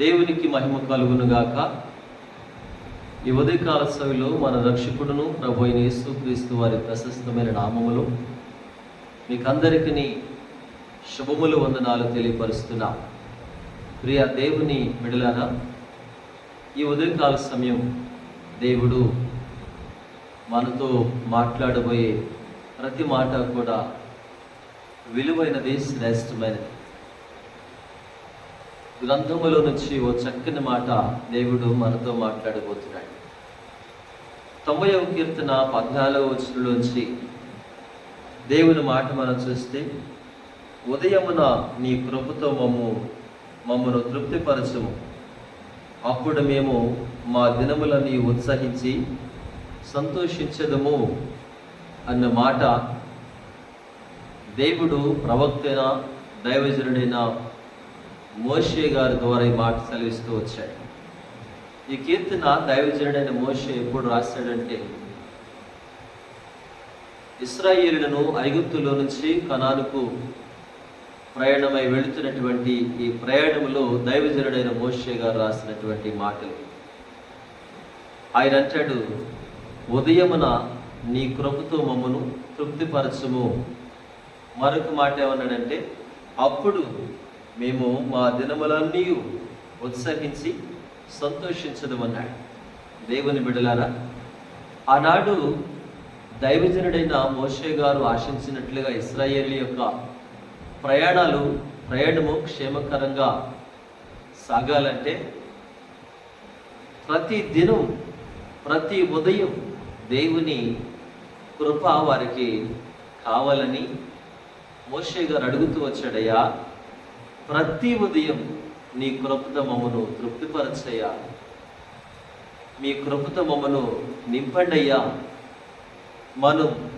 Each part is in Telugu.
దేవునికి మహిమ కలుగునుగాక. ఈ ఉదయకాల సభలో మన రక్షకుడును ప్రభు అయిన యేసుక్రీస్తు వారి ప్రశస్తమైన నామములు మీకందరికీ శుభములు వందనాలు తెలియపరుస్తున్నా. ప్రియ దేవుని విడలారా ఈ ఉదయకాల సమయం దేవుడు మనతో మాట్లాడబోయే ప్రతి మాట కూడా విలువైనది శ్రేష్టమైనది. గ్రంథములో నుంచి ఓ చక్కని మాట దేవుడు మనతో మాట్లాడబోతున్నాడు. తొంభైవ కీర్తన పద్నాలుగవ వచనంలోంచి దేవుని మాట మనం చూస్తే ఉదయమున నీ కృపతో మమ్ము మమ్మను తృప్తిపరచము. అప్పుడు మేము మా దినములని ఉత్సహించి సంతోషించదము అన్న మాట దేవుడు ప్రవక్తైన దైవజనుడైన మోషే గారి ద్వారా ఈ మాట సెలవిస్తూ వచ్చాడు. ఈ కీర్తన దైవజనుడైన మోషే ఎప్పుడు రాశాడంటే ఇస్రాయేలులను ఐగుప్తులో నుంచి కణాలకు ప్రయాణమై వెళుతున్నటువంటి ఈ ప్రయాణంలో దైవజనుడైన మోషే గారు రాసినటువంటి మాటలు. ఆయన అంటాడు ఉదయమున నీ కృపతో మమ్మను తృప్తిపరచము. మరొక మాట ఏమన్నాడంటే అప్పుడు మేము మా దినములన్నీ ఉత్సహించి సంతోషించదమన్నాడు. దేవుని బిడలారా ఆనాడు దైవజనుడైన మోషే గారు ఆశించినట్లుగా ఇస్రాయేల్ యొక్క ప్రయాణాలు ప్రయాణము క్షేమకరంగా సాగాలంటే ప్రతి దినం ప్రతి ఉదయం దేవుని కృప వారికి కావాలని మోషే గారు అడుగుతూ వచ్చాడయ్యా. ప్రతి ఉదయం నీ కృపత మమ్మను తృప్తిపరచయ్యా. మీ కృపత మమ్మను నింపండయ్యా. మనం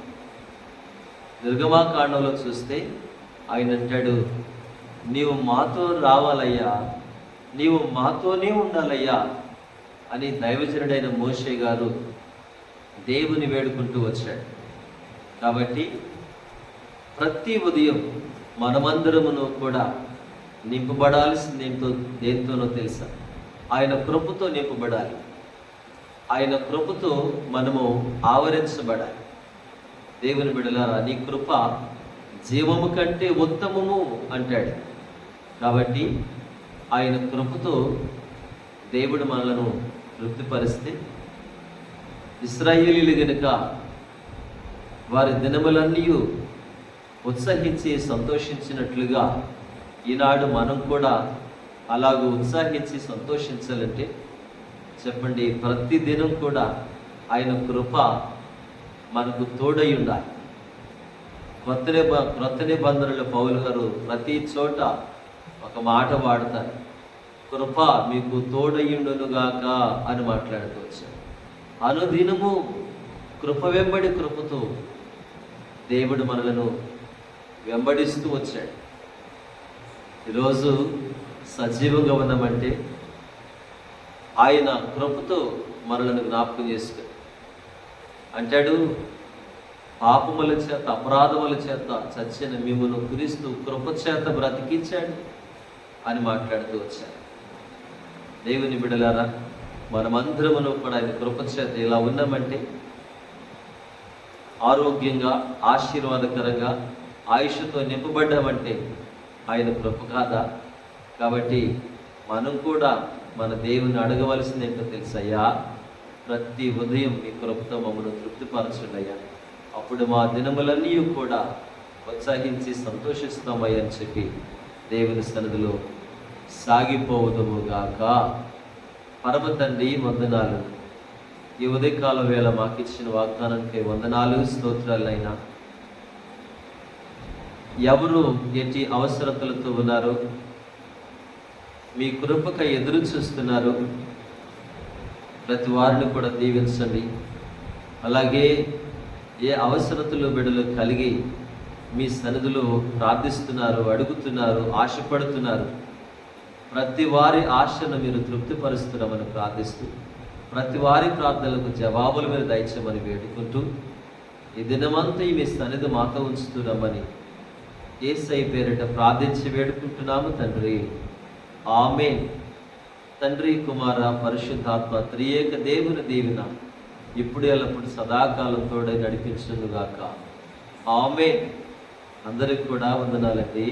నిర్గమాకాండంలో చూస్తే ఆయన అంటాడు నీవు మాతో రావాలయ్యా. నీవు మాతోనే ఉండాలయ్యా. అని దైవజనుడైన మోషే గారు దేవుని వేడుకుంటూ వచ్చాడు. కాబట్టి ప్రతి ఉదయం మనమందరమును కూడా నింపబడాల్సింది దేంతో దేంతోనో తెలుసా? ఆయన కృపతో నింపబడాలి. ఆయన కృపతో మనము ఆవరించబడాలి. దేవుని బిడలారా నీ కృప జీవము కంటే ఉత్తమము అంటాడు. కాబట్టి ఆయన కృపతో దేవుడు మనలను తృప్తిపరిస్తే ఇస్రాయేలీలు గనుక వారి దినములన్నీ ఉత్సహించి సంతోషించినట్లుగా ఈనాడు మనం కూడా అలాగ ఉత్సాహించి సంతోషించాలంటే చెప్పండి ప్రతి దినం కూడా ఆయన కృప మనకు తోడై ఉండాలి. కొత్త నిబ క్రొత్త నిబంధనలు పౌలు గారు ప్రతి చోట ఒక మాట వాడతారు. కృప మీకు తోడయ్యుండునుగాక అని మాట్లాడుతూ వచ్చారు. అనుదినము కృప వెంబడి కృపతో దేవుడు మనలను వెంబడిస్తూ వచ్చాడు. ఈరోజు సజీవంగా ఉన్నామంటే ఆయన కృపతో మనలను జ్ఞాపకం చేసుకో అంటాడు పాపముల చేత అపరాధముల చేత చచ్చిన మిమ్మల్ని కురిస్తూ కృప చేత బ్రతికించాడు అని మాట్లాడుతూ వచ్చాడు దేవుని బిడలారా మనమందరమును కూడా ఆయన కృపచేత ఇలా ఉన్నామంటే ఆరోగ్యంగా ఆశీర్వాదకరంగా ఆయుష్తో నింపబడ్డామంటే ఆయన కృప కాదా? కాబట్టి మనం కూడా మన దేవుని అడగవలసింది ఏంటో తెలుసయ్యా? ప్రతి ఉదయం మీ కృపతో మమ్మల్ని తృప్తిపరచుడయ్యా. అప్పుడు మా దినములన్నీ కూడా ఉత్సాహించి సంతోషిస్తామయ్యా అని చెప్పి దేవుని సన్నిధిలో సాగిపోవదము గాక. పరమ తండ్రి వందనాలు. ఈ ఉదయకాల వేళ మాకు ఇచ్చిన వాగ్దానానికి వందనాలు స్తోత్రాలైనా ఎవరు ఎట్టి అవసరతలతో ఉన్నారు? మీ కృపక ఎదురు చూస్తున్నారు. ప్రతి వారిని కూడా దీవించండి. అలాగే ఏ అవసరతలు బిడలు కలిగి మీ సన్నిధిలో ప్రార్థిస్తున్నారు అడుగుతున్నారు ఆశపడుతున్నారు ప్రతి వారి ఆశను మీరు తృప్తిపరుస్తున్నామని ప్రార్థిస్తూ ప్రతి వారి ప్రార్థనలకు జవాబులు మీరు దయచేయమని వేడుకుంటూ ఈ దినమంతా మీ సన్నిధి మాతో ఉంచుతున్నామని ఏసై పేరిట ప్రార్థించి వేడుకుంటున్నాము తండ్రి. ఆమె తండ్రి కుమార పరిశుద్ధాత్మ త్రియేక దేవుని దీవిన ఇప్పుడు ఎల్లప్పుడు సదాకాలం తోడే నడిపించుగాక ఆమె అందరికి కూడా వందనాలండి.